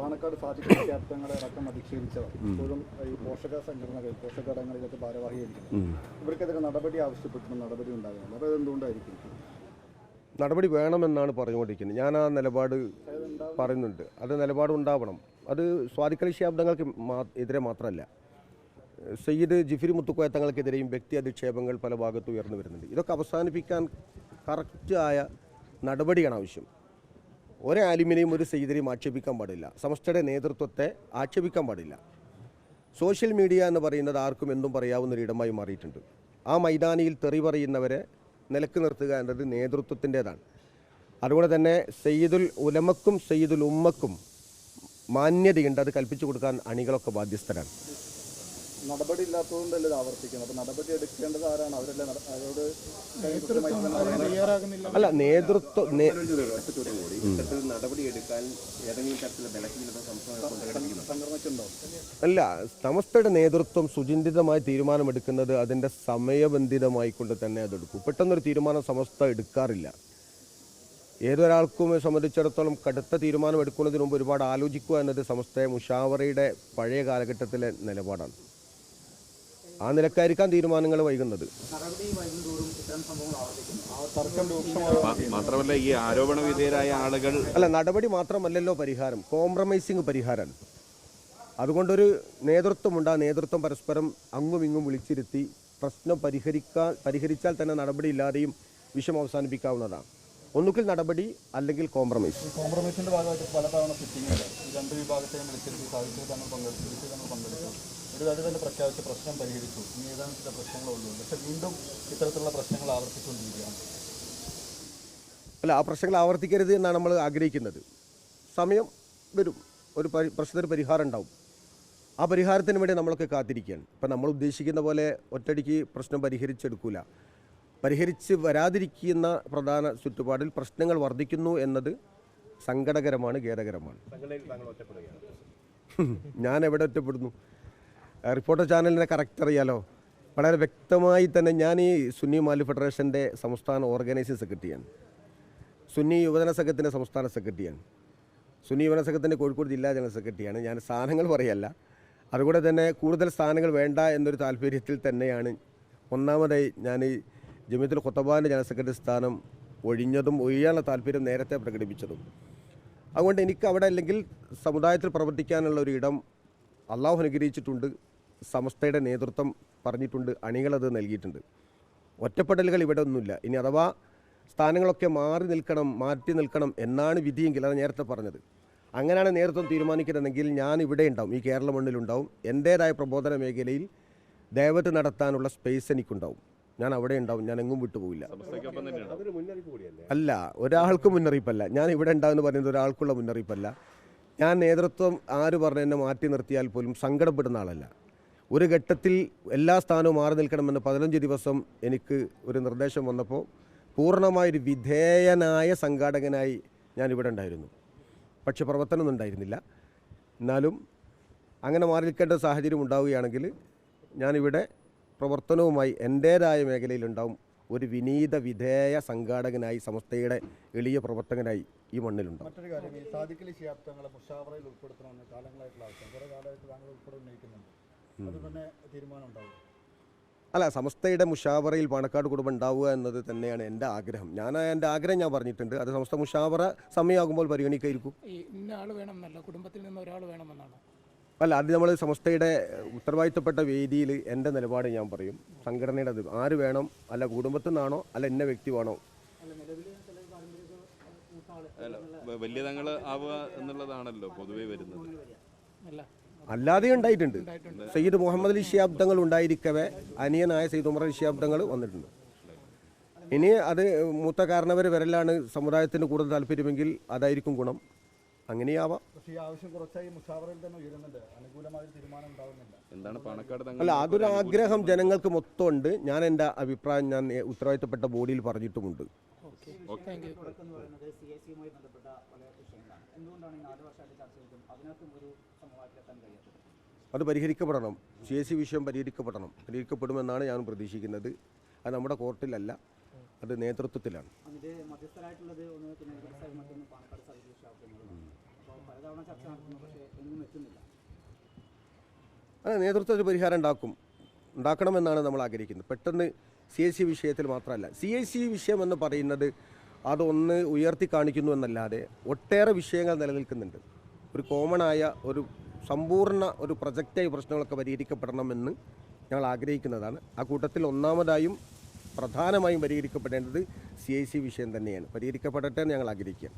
പാണക്കാട് സാധിക്കുന്ന ക്യാപ്റ്റങ്ങളെ അടക്കം അധിക്ഷേപിച്ചവർ. ഇപ്പോഴും ഈ പോഷക സംഘടനകൾ പോഷക ഘടകങ്ങളിലൊക്കെ ഭാരവാഹിയായിരിക്കും ഇവർക്കെതിരെ നടപടി ആവശ്യപ്പെട്ടു നടപടി ഉണ്ടാകുന്നില്ല അപ്പോൾ അതെന്തുകൊണ്ടായിരിക്കും? നടപടി വേണമെന്നാണ് പറഞ്ഞുകൊണ്ടിരിക്കുന്നത്. ഞാൻ ആ നിലപാട് പറയുന്നുണ്ട്. അത് നിലപാട് ഉണ്ടാവണം അത് ശാബ്ദങ്ങൾക്ക് മാ- എതിരെ മാത്രമല്ല. സയ്യിദ് ജിഫിരി മുത്തുക്കോയത്തങ്ങൾക്കെതിരെയും വ്യക്തി അധിക്ഷേപങ്ങൾ പല ഭാഗത്തും ഉയർന്നു വരുന്നുണ്ട്. ഇതൊക്കെ അവസാനിപ്പിക്കാൻ കറക്റ്റായ നടപടിയാണ് ആവശ്യം. ഒരേ ആലിമിനെയും ഒരു സയ്യിദിനെയും ആക്ഷേപിക്കാൻ പാടില്ല. സമസ്തയുടെ നേതൃത്വത്തെ ആക്ഷേപിക്കാൻ പാടില്ല. സോഷ്യൽ മീഡിയ എന്ന് പറയുന്നത് ആർക്കും എന്തും പറയാവുന്ന ഒരു ഇടമായി മാറിയിട്ടുണ്ട്. ആ മൈതാനിയിൽ തെറി പറയുന്നവരെ നിലയ്ക്ക് നിർത്തുക എന്നത് നേതൃത്വത്തിന്റെതാണ്. അതുപോലെ തന്നെ സയ്യിദുൽ ഉലമക്കും സയ്യിദുൽ ഉമ്മക്കും മാന്യതയുണ്ട്. അത് കൽപ്പിച്ചു കൊടുക്കാൻ അണികളൊക്കെ ബാധ്യസ്ഥരാണ്. നടപടി ഇല്ലാത്തതുകൊണ്ടല്ലേ ഇത് ആവർത്തിക്കുന്നത്? അപ്പൊ നടപടി എടുക്കേണ്ടത് ആരാണ്? അവരല്ലേ അവരോട്. അല്ല നേതൃത്വം നടപടി നടപടിയെടുക്കാൻ ഏതെങ്കിലും തരത്തിലുള്ള ബലഹീനത അല്ല സമസ്തയുടെ നേതൃത്വം സുചിന്തിതമായി തീരുമാനമെടുക്കുന്നത് അതിന്റെ സമയബന്ധിതമായി കൊണ്ട് തന്നെ അതെടുക്കും. പെട്ടെന്നൊരു തീരുമാനം സമസ്ത എടുക്കാറില്ല. ഏതൊരാൾക്കും സംബന്ധിച്ചിടത്തോളം കടുത്ത തീരുമാനം എടുക്കുന്നതിന് മുമ്പ് ഒരുപാട് ആലോചിക്കുക എന്നത് സമസ്തയെ മുഷാവറയുടെ പഴയ കാലഘട്ടത്തിലെ നിലപാടാണ്. ആ നിലക്കായിരിക്കാം തീരുമാനങ്ങൾ വൈകുന്നത്. മാത്രമല്ല ഈ ആരോപണ വിധേയരായ ആളുകൾ അല്ല നടപടി മാത്രമല്ലല്ലോ പരിഹാരം. കോംപ്രമൈസിങ് പരിഹാരമാണ് അതുകൊണ്ടൊരു നേതൃത്വമുണ്ട്. ആ നേതൃത്വം പരസ്പരം അങ്ങും ഇങ്ങും വിളിച്ചിരുത്തി പ്രശ്നം പരിഹരിക്കാൻ പരിഹരിച്ചാൽ തന്നെ നടപടിയില്ലാതെയും വിഷയം അവസാനിപ്പിക്കാവുന്നതാണ്. ഒന്നുകിൽ നടപടി അല്ലെങ്കിൽ കോംപ്രമൈസ് കോംപ്രമൈസിന്റെ ഭാഗമായിട്ട് പലതവണ സിറ്റിംഗ് രണ്ട് വിഭാഗത്തെയും വിളിച്ചിരുത്തി സാഹിത്യ തങ്ങൾ പങ്കെടുത്തു. തങ്ങൾ പങ്കെടുത്തു. ഒരു കാര്യം തന്നെ പ്രഖ്യാപിച്ച പ്രശ്നം പരിഹരിച്ചു. ഇനി ചില പ്രശ്നങ്ങളുള്ളൂ പക്ഷെ വീണ്ടും ഇത്തരത്തിലുള്ള പ്രശ്നങ്ങൾ ആവർത്തിച്ചുകൊണ്ടിരിക്കുകയാണ്. അല്ല ആ പ്രശ്നങ്ങൾ ആവർത്തിക്കരുത് എന്നാണ് നമ്മൾ ആഗ്രഹിക്കുന്നത്. സമയം വരും. ഒരു പരി പ്രശ്നത്തിന് പരിഹാരം ഉണ്ടാവും. ആ പരിഹാരത്തിന് വേണ്ടി നമ്മളൊക്കെ കാത്തിരിക്കുകയാണ്. ഇപ്പം നമ്മൾ ഉദ്ദേശിക്കുന്ന പോലെ ഒറ്റയടിക്ക് പ്രശ്നം പരിഹരിച്ചെടുക്കൂല. പരിഹരിച്ച് വരാതിരിക്കുന്ന പ്രധാന ചുറ്റുപാടിൽ പ്രശ്നങ്ങൾ വർദ്ധിക്കുന്നു എന്നത് സങ്കടകരമാണ് ഖേദകരമാണ്. ഞാൻ എവിടെ ഒറ്റപ്പെടുന്നു? റിപ്പോർട്ടർ ചാനലിനെ കറക്റ്റ് അറിയാലോ? വളരെ വ്യക്തമായി തന്നെ ഞാൻ ഈ സുന്നി മാലി ഫെഡറേഷന്റെ സംസ്ഥാന ഓർഗനൈസിംഗ് സെക്രട്ടറിയാണ്. സുന്നി യുവജന സംഘത്തിന്റെ സംസ്ഥാന സെക്രട്ടറിയാണ്. സുന്നി യുവജന സംഘത്തിന്റെ കോഴിക്കോട് ജില്ലാ ജനറൽ സെക്രട്ടറിയാണ്. ഞാൻ സ്ഥാനങ്ങൾ പറയല്ല. അതുകൂടെ തന്നെ കൂടുതൽ സ്ഥാനങ്ങൾ വേണ്ട എന്നൊരു താല്പര്യത്തിൽ തന്നെയാണ് ഒന്നാമതായി ഞാൻ ഈ ജമിയത്തുൽ ഖുത്തബാന്റെ ജനറൽ സെക്രട്ടറി സ്ഥാനം ഒഴിഞ്ഞതും ഒഴിയാനുള്ള താല്പര്യം നേരത്തെ പ്രകടിപ്പിച്ചതും. അതുകൊണ്ട് എനിക്ക് അവിടെ അല്ലെങ്കിൽ സമുദായത്തിൽ പ്രവർത്തിക്കാനുള്ള ഒരു ഇടം അള്ളാഹു അനുഗ്രഹിച്ചിട്ടുണ്ട് സമസ്തയുടെ നേതൃത്വം പറഞ്ഞിട്ടുണ്ട് അണികളത് നൽകിയിട്ടുണ്ട്. ഒറ്റപ്പെടലുകൾ ഇവിടെ ഒന്നുമില്ല. ഇനി അഥവാ സ്ഥാനങ്ങളൊക്കെ മാറി നിൽക്കണം മാറ്റി നിൽക്കണം എന്നാണ് വിധിയെങ്കിൽ അത് നേരത്തെ പറഞ്ഞത്. അങ്ങനെയാണ് നേതൃത്വം തീരുമാനിക്കുന്നതെങ്കിൽ ഞാൻ ഇവിടെ ഉണ്ടാവും ഈ കേരള മണ്ണിലുണ്ടാവും. എന്റേതായ പ്രബോധന മേഖലയിൽ ദൈവത്ത് നടത്താനുള്ള സ്പേസ് എനിക്കുണ്ടാവും. ഞാൻ അവിടെ ഉണ്ടാവും ഞാൻ എങ്ങും തന്നെയാണ്? അല്ല ഒരാൾക്ക് മുന്നറിയിപ്പല്ല. ഞാൻ ഇവിടെ ഉണ്ടാവുമെന്ന് പറയുന്നത് ഒരാൾക്കുള്ള മുന്നറിയിപ്പല്ല. ഞാൻ നേതൃത്വം ആര് പറഞ്ഞ് എന്നെ മാറ്റി നിർത്തിയാൽ പോലും സങ്കടപ്പെടുന്ന ആളല്ല. ഒരു ഘട്ടത്തിൽ എല്ലാ സ്ഥാനവും മാറി നിൽക്കണമെന്ന് പതിനഞ്ച് ദിവസം എനിക്ക് ഒരു നിർദ്ദേശം വന്നപ്പോൾ പൂർണമായൊരു വിധേയനായ സംഘാടകനായി ഞാൻ ഇവിടെ ഉണ്ടായിരുന്നു. പക്ഷെ പ്രവർത്തനമൊന്നും ഉണ്ടായിരുന്നില്ല. എന്നാലും അങ്ങനെ മാറി നിൽക്കേണ്ട സാഹചര്യം ഉണ്ടാവുകയാണെങ്കിൽ ഞാനിവിടെ പ്രവർത്തനവുമായി എന്റേതായ മേഖലയിലുണ്ടാവും. ഒരു വിനീത വിധേയ സംഘാടകനായി സമസ്തയുടെ എളിയ പ്രവർത്തകനായി ഈ മണ്ണിലുണ്ടാവും. മറ്റൊരു കാര്യം ഈ സാധിക്കലി ശിയാബ്ദങ്ങളെ മുഷാവറയിൽ ഉൾപ്പെടുത്തണമെന്ന് കാലങ്ങളായിട്ടുള്ള ആവശ്യം കുറേ കാലമായിട്ട് താങ്കൾ ഉൾപ്പെടെ ഉന്നയിക്കുന്നുണ്ട്. അത് തന്നെ തീരുമാനം ഉണ്ടാവും അല്ല സമസ്തയുടെ മുഷാവറയിൽ പാണക്കാട് കുടുംബം ഉണ്ടാവുക എന്നത് തന്നെയാണ് എന്റെ ആഗ്രഹം. ഞാൻ എന്റെ ആഗ്രഹം ഞാൻ പറഞ്ഞിട്ടുണ്ട്. അത് സമസ്ത മുഷാവറ സമയമാകുമ്പോൾ പരിഗണിക്കായിരിക്കും. ഈ ഇന്ന ആൾ വേണമെന്നല്ല കുടുംബത്തിൽ നിന്ന് ഒരാൾ വേണമെന്നാണ്. അല്ല അത് നമ്മൾ സമസ്തയുടെ ഉത്തരവാദിത്തപ്പെട്ട വേദിയിൽ എന്റെ നിലപാട് ഞാൻ പറയും. സംഘടനയുടെ അത് ആര് വേണം? അല്ല കുടുംബത്തിൽ നിന്നാണോ? അല്ല എന്നെ വ്യക്തി വേണോ? വലിയ തങ്ങൾ ആവുക എന്നുള്ളതാണല്ലോ പൊതുവേ വരുന്നത്. അല്ല അല്ലാതെ ഉണ്ടായിട്ടുണ്ട്. സയ്യിദ് മുഹമ്മദ് അലി ശിയാബ്ദങ്ങൾ ഉണ്ടായിരിക്കവേ അനിയനായ സയ്യിദ് ഉമർ അലി ശിയാബ്ദങ്ങൾ വന്നിട്ടുണ്ട്. ഇനി അത് മൂത്ത കാരണവർ വരലാണ് സമുദായത്തിന് കൂടുതൽ താല്പര്യമെങ്കിൽ അതായിരിക്കും ഗുണം. അങ്ങനെയാവാം. അല്ല അതൊരു ആഗ്രഹം ജനങ്ങൾക്ക് മൊത്തമുണ്ട്. ഞാൻ എന്റെ അഭിപ്രായം ഞാൻ ഉത്തരവാദിത്തപ്പെട്ട ബോഡിയിൽ പറഞ്ഞിട്ടുമുണ്ട്. അത് പരിഹരിക്കപ്പെടണം. സി എസ് സി വിഷയം പരിഹരിക്കപ്പെടണം. പരിഹരിക്കപ്പെടുമെന്നാണ് ഞാൻ പ്രതീക്ഷിക്കുന്നത്. അത് നമ്മുടെ കോർട്ടിലല്ല. അത് നേതൃത്വത്തിലാണ് അതിന്റെ മധ്യസ്ഥരായിട്ടുള്ളത് ഒന്ന് പിന്നെ മറ്റൊന്ന് പാണക്കാട് സർവീസ് ഷാപ്പുകളാണ് അപ്പോൾ പല പലതവണ ചർച്ച നടത്തുന്നു പക്ഷേ എങ്ങും എത്തുന്നില്ല. അത് നേതൃത്വ ഒരു പരിഹാരം ഉണ്ടാക്കും. ഉണ്ടാക്കണമെന്നാണ് നമ്മൾ ആഗ്രഹിക്കുന്നത്. പെട്ടെന്ന് സി എസ് സി വിഷയത്തിൽ മാത്രമല്ല സി എസ് സി വിഷയം എന്ന് പറയുന്നത് അതൊന്ന് ഉയർത്തി കാണിക്കുന്നു എന്നല്ലാതെ ഒട്ടേറെ വിഷയങ്ങൾ നിലനിൽക്കുന്നുണ്ട്. ഒരു കോമണായ ഒരു സമ്പൂർണ ഒരു പ്രൊജക്റ്റായി പ്രശ്നങ്ങളൊക്കെ പരിഹരിക്കപ്പെടണമെന്ന് ഞങ്ങൾ ആഗ്രഹിക്കുന്നതാണ്. ആ കൂട്ടത്തിൽ ഒന്നാമതായും പ്രധാനമായും പരിഹരിക്കപ്പെടേണ്ടത് സി ഐ സി വിഷയം തന്നെയാണ്. പരിഹരിക്കപ്പെടട്ടെ എന്ന് ഞങ്ങൾ ആഗ്രഹിക്കുക